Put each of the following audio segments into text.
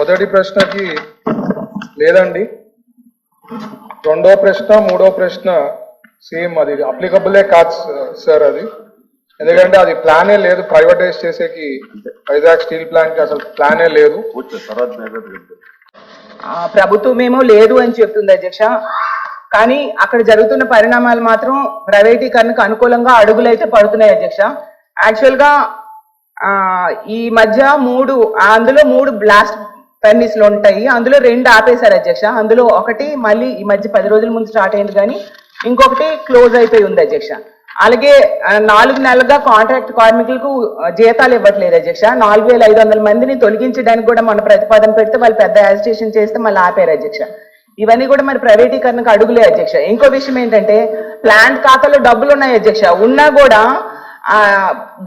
మొదటి ప్రశ్నకి లేదండి. రెండో ప్రశ్న మూడో ప్రశ్న సేమ్ అది. అప్లికబులే కాదు సార్ అది. ఎందుకంటే అది ప్లానే లేదు. ప్రైవేటైజ్ చేసేకి వైజాగ్ స్టీల్ ప్లాంట్కి అసలు ప్లానే లేదు. ఆ, ప్రభుత్వమేమో లేదు అని చెప్తుంది అధ్యక్ష. కానీ అక్కడ జరుగుతున్న పరిణామాలు మాత్రం ప్రైవేటీకరణకు అనుకూలంగా అడుగులైతే పడుతున్నాయి అధ్యక్ష. యాక్చువల్గా ఆ, ఈ మధ్య మూడు అందులో మూడు బ్లాస్ట్ ఫెర్నిస్లు ఉంటాయి. అందులో రెండు ఆపేశారు అధ్యక్ష. అందులో ఒకటి మళ్ళీ ఈ మధ్య పది రోజుల ముందు స్టార్ట్ అయింది కానీ ఇంకొకటి క్లోజ్ అయిపోయి ఉంది అధ్యక్ష. అలాగే నాలుగు నెలలుగా కాంట్రాక్ట్ కార్మికులకు జీతాలు ఇవ్వట్లేదు అధ్యక్ష. నాలుగు వేల ఐదు వందల మందిని తొలగించడానికి కూడా మన ప్రతిపాదన పెడితే వాళ్ళు పెద్ద యాజిటేషన్ చేస్తే మళ్ళీ ఆపారు అధ్యక్ష. ఇవన్నీ కూడా మరి ప్రైవేటీకరణకు అడుగులే అధ్యక్ష. ఇంకో విషయం ఏంటంటే ప్లాంట్ ఖాతాలో డబ్బులు ఉన్నాయి అధ్యక్ష. ఉన్నా కూడా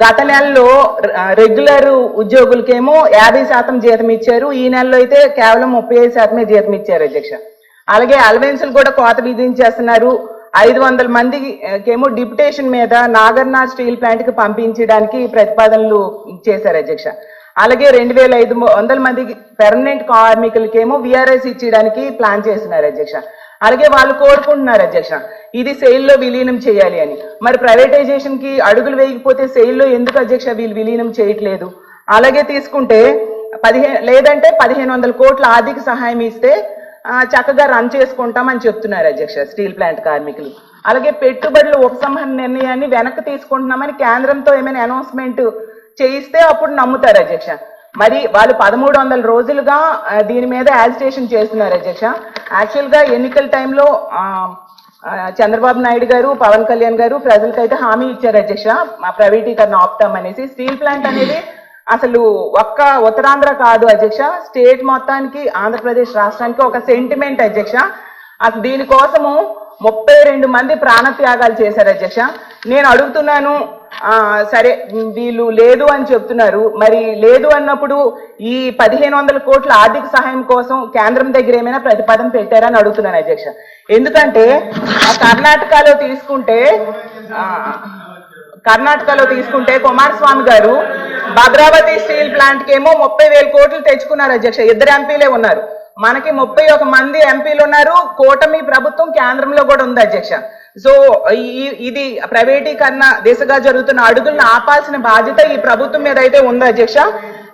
గత నెలలో రెగ్యులర్ ఉద్యోగులకేమో యాభై శాతం జీతం ఇచ్చారు. ఈ నెలలో అయితే కేవలం ముప్పై ఐదు శాతమే జీతం ఇచ్చారు అధ్యక్ష. అలాగే అలవెన్సులు కూడా కోత విధించేస్తున్నారు. ఐదు వందల మందికేమో డిప్యుటేషన్ మీద నాగర్నాథ్ స్టీల్ ప్లాంట్కి పంపించడానికి ప్రతిపాదనలు చేశారు అధ్యక్ష. అలాగే రెండు వేల ఐదు వందల మందికి పెర్మనెంట్ కార్మికులకేమో విఆర్ఎస్ ఇచ్చేయడానికి ప్లాన్ చేస్తున్నారు అధ్యక్ష. అలాగే వాళ్ళు కోరుకుంటున్నారు అధ్యక్ష. ఇది sale లో విలీనం చేయాలి అని. మరి ప్రైవేటైజేషన్కి అడుగులు వేయకపోతే సేల్లో ఎందుకు అధ్యక్ష వీళ్ళు విలీనం చేయట్లేదు? అలాగే తీసుకుంటే పదిహేను లేదంటే పదిహేను వందల కోట్ల ఆర్థిక సహాయం ఇస్తే చక్కగా రన్ చేసుకుంటామని చెప్తున్నారు అధ్యక్ష స్టీల్ ప్లాంట్ కార్మికులు. అలాగే పెట్టుబడుల ఉపసంహరణ నిర్ణయాన్ని వెనక్కి తీసుకుంటున్నామని కేంద్రంతో ఏమైనా అనౌన్స్మెంట్ చేయిస్తే అప్పుడు నమ్ముతారు అధ్యక్ష. మరి వాళ్ళు పదమూడు వందల రోజులుగా దీని మీద యాజిటేషన్ చేస్తున్నారు అధ్యక్ష. యాక్చువల్గా ఎన్నికల టైంలో చంద్రబాబు నాయుడు గారు పవన్ కళ్యాణ్ గారు ప్రజలకైతే హామీ ఇచ్చారు అధ్యక్ష మా ప్రైవేటీకరణ ఆపుతాం అనేసి. స్టీల్ ప్లాంట్ అనేది అసలు ఒక్క ఉత్తరాంధ్ర కాదు అధ్యక్ష. స్టేట్ మొత్తానికి ఆంధ్రప్రదేశ్ రాష్ట్రానికి ఒక సెంటిమెంట్ అధ్యక్ష. అసలు దీనికోసము ముప్పై రెండు మంది ప్రాణత్యాగాలు చేశారు అధ్యక్ష. నేను అడుగుతున్నాను సరే వీళ్ళు లేదు అని చెప్తున్నారు. మరి లేదు అన్నప్పుడు ఈ పదిహేను వందల కోట్ల ఆర్థిక సహాయం కోసం కేంద్రం దగ్గర ఏమైనా ప్రతిపాదన పెట్టారని అడుగుతున్నాను అధ్యక్ష. ఎందుకంటే కర్ణాటకలో తీసుకుంటే కర్ణాటకలో తీసుకుంటే కుమారస్వామి గారు భద్రావతి స్టీల్ ప్లాంట్కి ఏమో ముప్పై వేల కోట్లు తెచ్చుకున్నారు అధ్యక్ష. ఇద్దరు ఎంపీలే ఉన్నారు. మనకి ముప్పై ఒక మంది ఎంపీలు ఉన్నారు. కూటమి ప్రభుత్వం కేంద్రంలో కూడా ఉంది అధ్యక్ష. సో ఈ- ఇది ప్రైవేటీకరణ దిశగా జరుగుతున్న అడుగులను ఆపాల్సిన బాధ్యత ఈ ప్రభుత్వం మీద అయితే ఉంది అధ్యక్ష.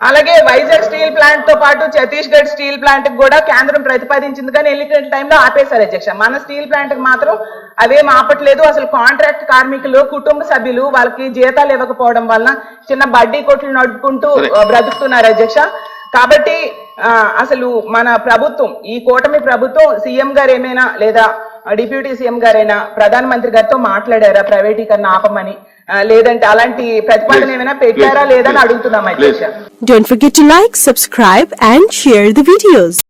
అలాగే వైజాగ్ స్టీల్ ప్లాంట్తో పాటు ఛత్తీస్గఢ్ స్టీల్ ప్లాంట్కి కూడా కేంద్రం ప్రతిపాదించింది కానీ ఎన్నికల టైంలో ఆపేశారు అధ్యక్ష. మన స్టీల్ ప్లాంట్కి మాత్రం అవేం ఆపట్లేదు. అసలు కాంట్రాక్ట్ కార్మికులు కుటుంబ సభ్యులు వాళ్ళకి జీతాలు ఇవ్వకపోవడం వలన చిన్న బడ్డీ కొట్లు నడుపుకుంటూ బ్రతుకుతున్నారు అధ్యక్ష. కాబట్టి అసలు మన ప్రభుత్వం ఈ కూటమి ప్రభుత్వం సీఎం గారు ఏమైనా లేదా డిప్యూటీ సీఎం గారైనా ప్రధానమంత్రి గారితో మాట్లాడారా? ప్రైవేటీకరణ ఆపమని? లేదంటే అలాంటి ప్రతిపాదన ఏమైనా పెట్టారా లేదని అడుగుతున్నాం అధ్యక్ష. Don't forget to like, subscribe and share the videos.